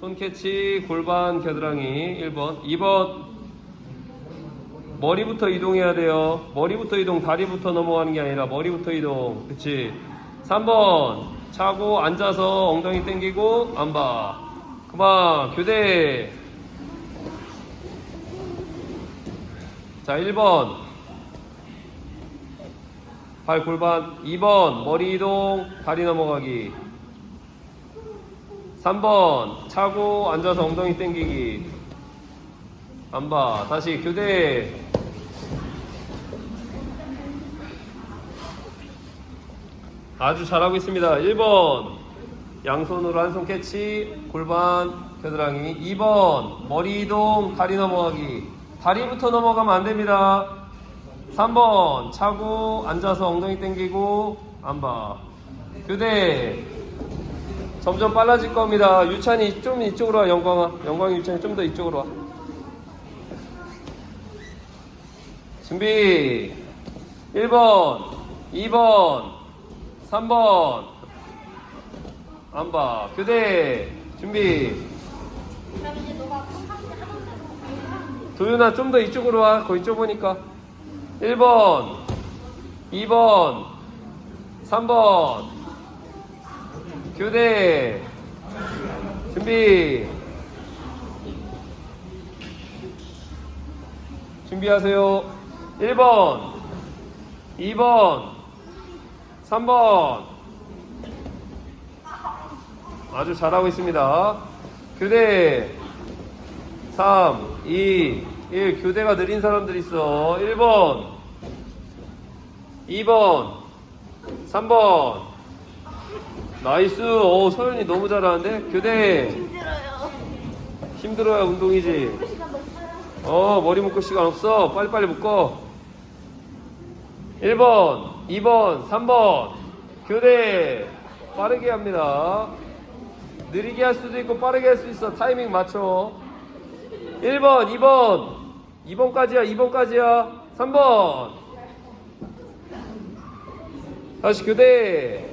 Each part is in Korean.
손 캐치, 골반 겨드랑이 1번. 2번. 머리부터 이동해야 돼요. 머리부터 이동, 다리부터 넘어가는 게 아니라 머리부터 이동. 그치? 3번. 차고 앉아서 엉덩이 당기고 안 봐. 그만. 교대. 자, 1번. 발 골반 2번 머리 이동 다리 넘어가기 3번 차고 앉아서 엉덩이 당기기. 안 봐 다시 교대. 아주 잘하고 있습니다. 1번 양손으로 한 손 캐치. 골반 겨드랑이. 2번 머리 이동 다리 넘어가기. 다리부터 넘어가면 안 됩니다. 3번 차고 앉아서 엉덩이 당기고 안 봐 교대 점점 빨라질 겁니다. 유찬이 좀 이쪽으로 와 영광아. 영광이 유찬이 좀 더 이쪽으로 와. 준비. 1번 2번 3번. 안 봐 교대 준비. 도윤아 좀 더 이쪽으로 와. 거기 좁으니까. 1번 2번 3번 교대 준비. 준비하세요. 1번 2번 3번. 아주 잘하고 있습니다. 교대 3, 2, 1 교대가 느린 사람들 있어. 1번 2번 3번 나이스. 오 소연이 너무 잘하는데? 교대. 힘들어요. 힘들어야 운동이지. 어 머리 묶을 시간 없어. 빨리빨리 묶어. 1번 2번 3번. 교대. 빠르게 합니다. 느리게 할 수도 있고 빠르게 할 수 있어. 타이밍 맞춰. 1번 2번. 2번까지야 2번까지야. 3번. 다시 교대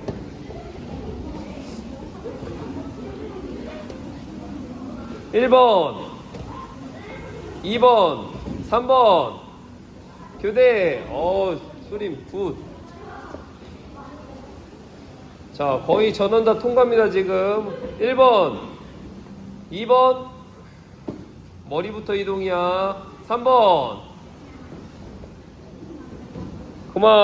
일번 2번, 3번, 교대, 어, 수림, 굿. 자, 거의 전원 다 통과입니다, 지금. 1번, 2번, 머리부터 이동이야. 3번, 그만.